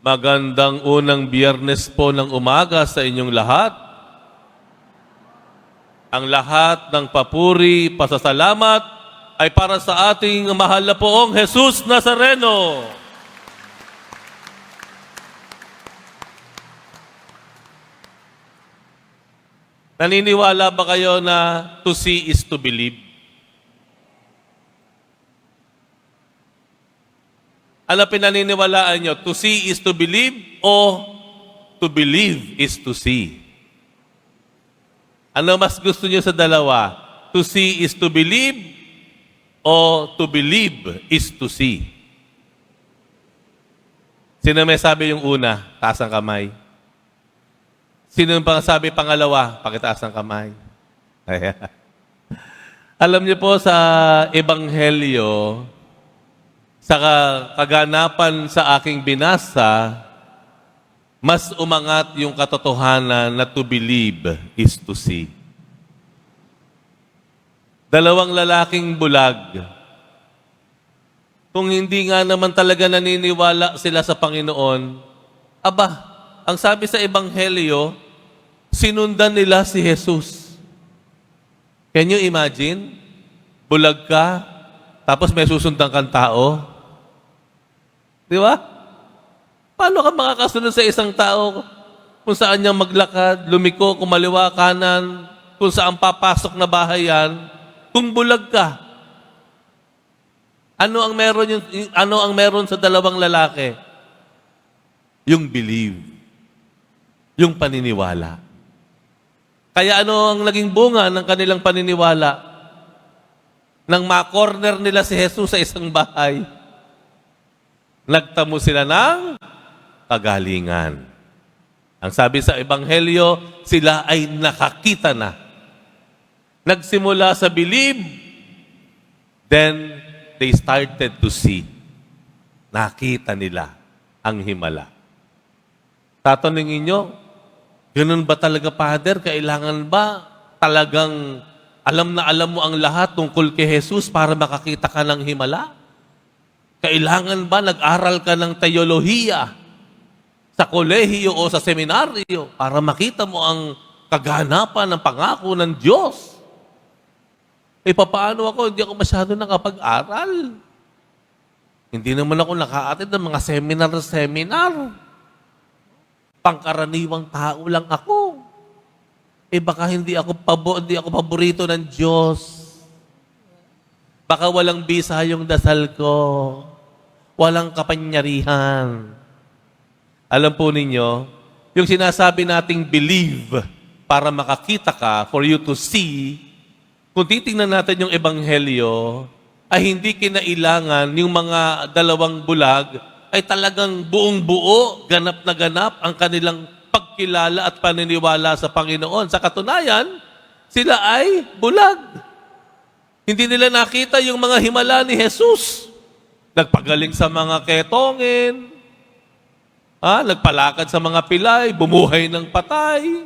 Magandang unang biyernes po ng umaga sa inyong lahat. Ang lahat ng papuri, pasasalamat ay para sa ating mahal na poong Jesus Nazareno. Naniniwala ba kayo na to see is to believe? Ano pinaniniwalaan nyo? To see is to believe o to believe is to see? Ano mas gusto nyo sa dalawa? To see is to believe o to believe is to see? Sino may sabi yung una? Taas ang kamay. Sino yung sabi pangalawa? Pakitaas ang kamay. Ayan. Alam niyo po sa Ebanghelyo, sa ka- kaganapan sa aking binasa, mas umangat yung katotohanan na to believe is to see. Dalawang lalaking bulag. Kung hindi nga naman talaga naniniwala sila sa Panginoon, aba, ang sabi sa Ebanghelyo, sinundan nila si Jesus. Can you imagine? Bulag ka, tapos may susundan kang tao. Di ba? Paano ka makakasunod sa isang tao kung saan niya maglakad, lumiko, kumaliwa, kanan, kung saan papasok na bahay yan, kung bulag ka? Ano ang meron yung, ano ang meron sa dalawang lalaki? Yung believe. Yung paniniwala. Kaya ano ang naging bunga ng kanilang paniniwala? Nang ma-corner nila si Jesus sa isang bahay, nagtamo sila ng kagalingan. Ang sabi sa Ebanghelyo, sila ay nakakita na. Nagsimula sa believe, then they started to see. Nakita nila ang himala. Tatanungin nyo, ganun ba talaga, Father? Kailangan ba talagang alam na alam mo ang lahat tungkol kay Jesus para makakita ka ng himala? Kailangan ba nag-aral ka ng teolohiya sa kolehiyo o sa seminaryo para makita mo ang kaganapan ng pangako ng Diyos? Eh, papaano ako? Hindi ako masyado nakapag-aral. Hindi naman ako naka-attend ng mga seminar-seminar. Pangkaraniwang tao lang ako. Eh, baka hindi ako, pabo, hindi ako paborito ng Diyos. Baka walang bisa yung dasal ko. Walang kapanyarihan. Alam po ninyo, yung sinasabi nating believe para makakita ka, for you to see, kung titingnan natin yung ebanghelyo, ay hindi kinailangan yung mga dalawang bulag ay talagang buong buo, ganap na ganap ang kanilang pagkilala at paniniwala sa Panginoon. Sa katunayan, sila ay bulag. Hindi nila nakita yung mga himala ni Jesus. Nagpagaling sa mga ketongin, ah, nagpalakad sa mga pilay, bumuhay ng patay.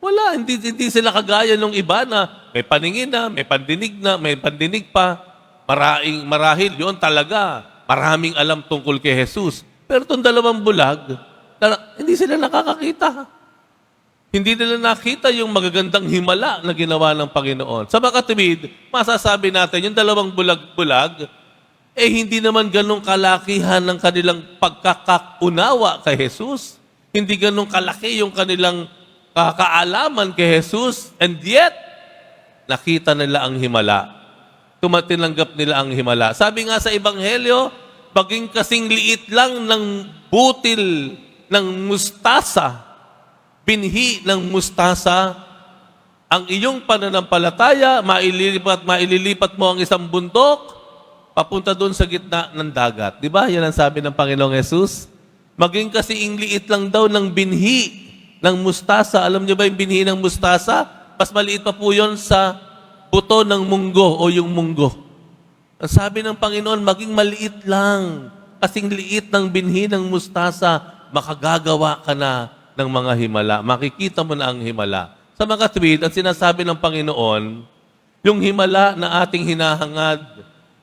Wala, hindi, hindi sila kagaya ng iba na may paningin na, may pandinig na, may pandinig pa. Maraing, marahil yun talaga. Maraming alam tungkol kay Jesus. Pero itong dalawang bulag, hindi sila nakakakita. Hindi nila nakita yung magagandang himala na ginawa ng Panginoon. Sa makatibid, masasabi natin, yung dalawang bulag-bulag, eh hindi naman ganong kalakihan ng kanilang pagkakaunawa kay Jesus. Hindi ganong kalaki yung kanilang kakaalaman kay Jesus. And yet, nakita nila ang himala. Tumatinanggap nila ang himala. Sabi nga sa Ebanghelyo, baging kasing liit lang ng butil ng mustasa, binhi ng mustasa, ang iyong pananampalataya, maililipat, maililipat mo ang isang bundok, papunta doon sa gitna ng dagat. Di ba? Yan ang sabi ng Panginoong Yesus. Maging kasi liit lang daw ng binhi ng mustasa. Alam niyo ba yung binhi ng mustasa? Mas maliit pa po yon sa buto ng munggo o yung munggo. Ang sabi ng Panginoon, maging maliit lang. Kasing liit ng binhi ng mustasa, makagagawa ka na ng mga himala. Makikita mo na ang himala. Sa mga tweet, ang sinasabi ng Panginoon, yung himala na ating hinahangad,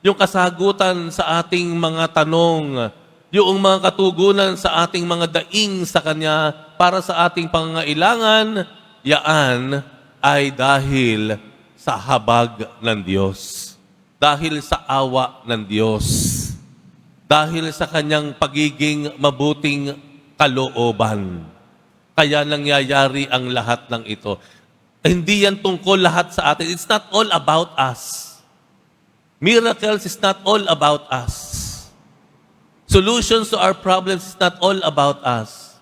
yung kasagutan sa ating mga tanong, yung mga katugunan sa ating mga daing sa Kanya para sa ating pangangailangan, yaan ay dahil sa habag ng Diyos. Dahil sa awa ng Diyos. Dahil sa Kanyang pagiging mabuting kalooban. Kaya nangyayari ang lahat ng ito. Hindi yan tungkol lahat sa atin. It's not all about us. Miracles is not all about us. Solutions to our problems is not all about us.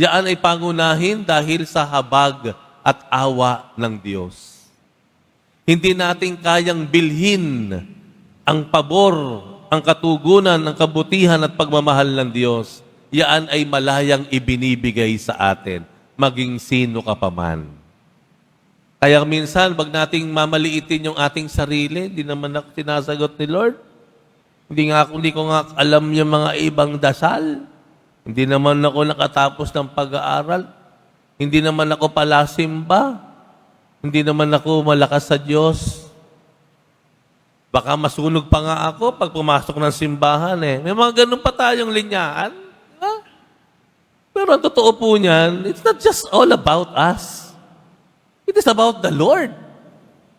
Yan ay pangunahin dahil sa habag at awa ng Diyos. Hindi natin kayang bilhin ang pabor, ang katugunan, ang kabutihan at pagmamahal ng Diyos. Yan ay malayang ibinibigay sa atin, maging sino ka pa man. Kaya minsan, wag nating mamaliitin yung ating sarili, hindi naman ako tinasagot ni Lord. Hindi nga hindi ko nga alam yung mga ibang dasal. Hindi naman ako nakatapos ng pag-aaral. Hindi naman ako palasimba. Hindi naman ako malakas sa Diyos. Baka masunog pa nga ako pag pumasok ng simbahan eh. May mga ganun pa tayong linyaan. Pero ang totoo po niyan, it's not just all about us. It is about the Lord.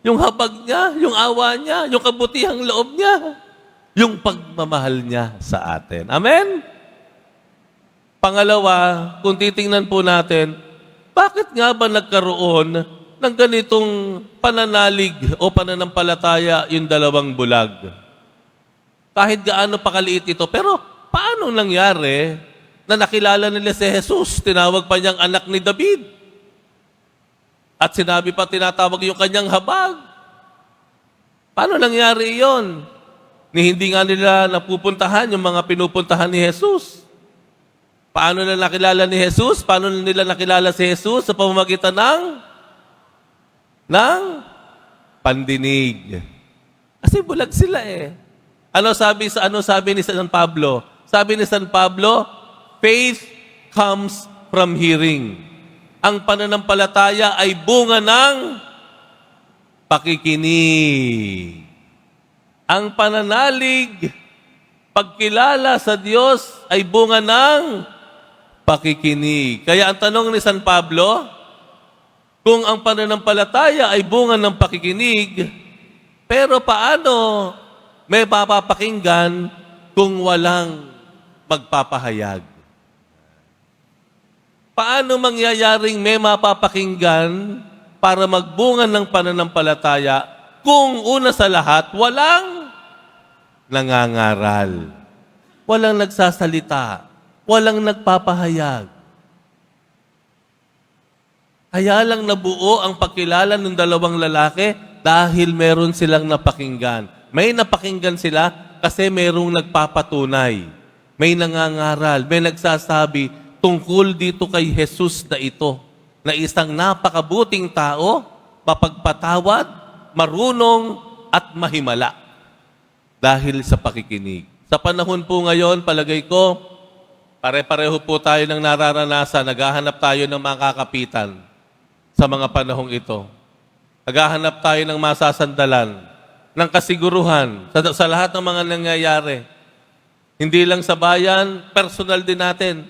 Yung habag niya, yung awa niya, yung kabutihang loob niya, yung pagmamahal niya sa atin. Amen? Pangalawa, kung titingnan po natin, bakit nga ba nagkaroon ng ganitong pananalig o pananampalataya yung dalawang bulag? Kahit gaano pakaliit ito. Pero paano nangyari na nakilala nila si Jesus? Tinawag pa niyang anak ni David. At sinabi pa tinatawag yung kanyang habag. Paano nangyari yon? Ni hindi nga nila napupuntahan yung mga pinupuntahan ni Jesus. Paano nila nakilala ni Jesus? Paano nila nakilala si Jesus sa pamamagitan ng ng pandinig. Kasi bulag sila eh. Ano sabi sa ano sabi ni San Pablo? Sabi ni San Pablo, faith comes from hearing. Ang pananampalataya ay bunga ng pakikinig. Ang pananalig, pagkilala sa Diyos ay bunga ng pakikinig. Kaya ang tanong ni San Pablo, kung ang pananampalataya ay bunga ng pakikinig, pero paano may mapapakinggan kung walang magpapahayag? Paano mangyayaring may mapapakinggan para magbunga ng pananampalataya kung una sa lahat, walang nangangaral, walang nagsasalita, walang nagpapahayag. Kaya lang nabuo ang pagkilala ng dalawang lalaki dahil meron silang napakinggan. May napakinggan sila kasi merong nagpapatunay. May nangangaral, may nagsasabi tungkol dito kay Jesus na ito, na isang napakabuting tao, mapagpatawad, marunong at mahimala dahil sa pakikinig. Sa panahon po ngayon, palagay ko, pare-pareho po tayo ng nararanasan, naghahanap tayo ng mga kakapitan sa mga panahong ito. Naghahanap tayo ng masasandalan, ng kasiguruhan sa, sa lahat ng mga nangyayari. Hindi lang sa bayan, personal din natin.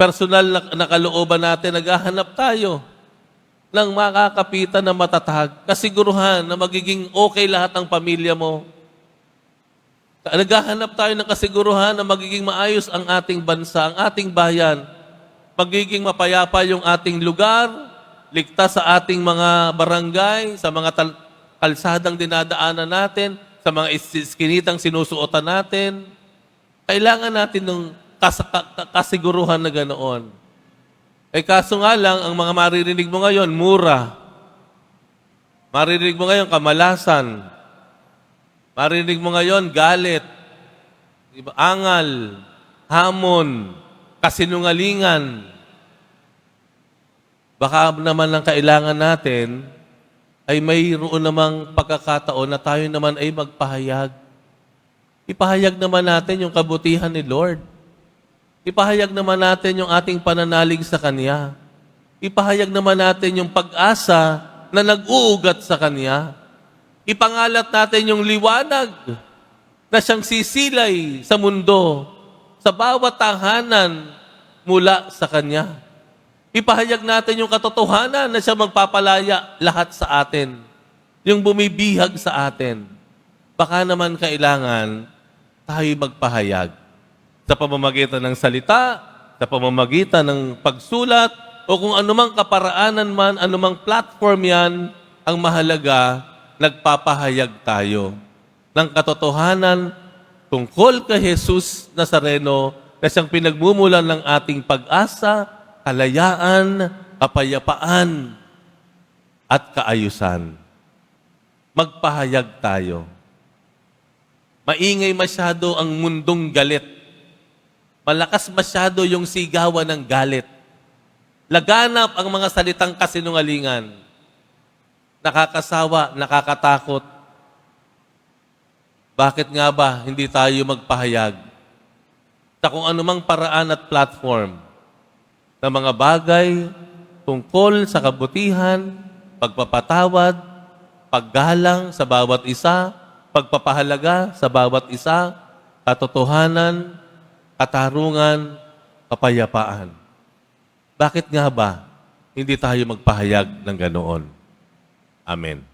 Personal na, na kalooban natin, naghahanap tayo ng makakapitan na matatag, kasiguruhan na magiging okay lahat ng pamilya mo. Naghahanap tayo ng kasiguruhan na magiging maayos ang ating bansa, ang ating bayan. Magiging mapayapa yung ating lugar, ligtas sa ating mga barangay, sa mga kalsadang dinadaanan natin, sa mga is- iskinitang sinusuotan natin. Kailangan natin ng kas- ka- ka- kasiguruhan na ganoon. Eh kaso nga lang, ang mga maririnig mo ngayon, mura. Maririnig mo ngayon, kamalasan. Maririnig mo ngayon, galit. Diba? Angal, hamon, kasinungalingan. Baka naman ang kailangan natin ay mayroon namang pagkakataon na tayo naman ay magpahayag. Ipahayag naman natin yung kabutihan ni Lord. Ipahayag naman natin yung ating pananalig sa Kanya. Ipahayag naman natin yung pag-asa na nag-uugat sa Kanya. Ipangalat natin yung liwanag na siyang sisilay sa mundo sa bawat tahanan mula sa Kanya. Ipahayag natin yung katotohanan na siya magpapalaya lahat sa atin. Yung bumibihag sa atin. Baka naman kailangan tayo magpahayag sa pamamagitan ng salita, sa pamamagitan ng pagsulat, o kung anumang kaparaanan man, anumang platform yan, ang mahalaga, nagpapahayag tayo ng katotohanan tungkol kay Jesus Nazareno na siyang pinagmumulan ng ating pag-asa, kalayaan, kapayapaan, at kaayusan. Magpahayag tayo. Maingay masyado ang mundong galit. Malakas masyado yung sigawan ng galit. Laganap ang mga salitang kasinungalingan. Nakakasawa, nakakatakot. Bakit nga ba hindi tayo magpahayag sa kung anumang paraan at platform ng mga bagay tungkol sa kabutihan, pagpapatawad, paggalang sa bawat isa, pagpapahalaga sa bawat isa, katotohanan, katarungan, kapayapaan. Bakit nga ba hindi tayo magpahayag ng ganoon? Amen.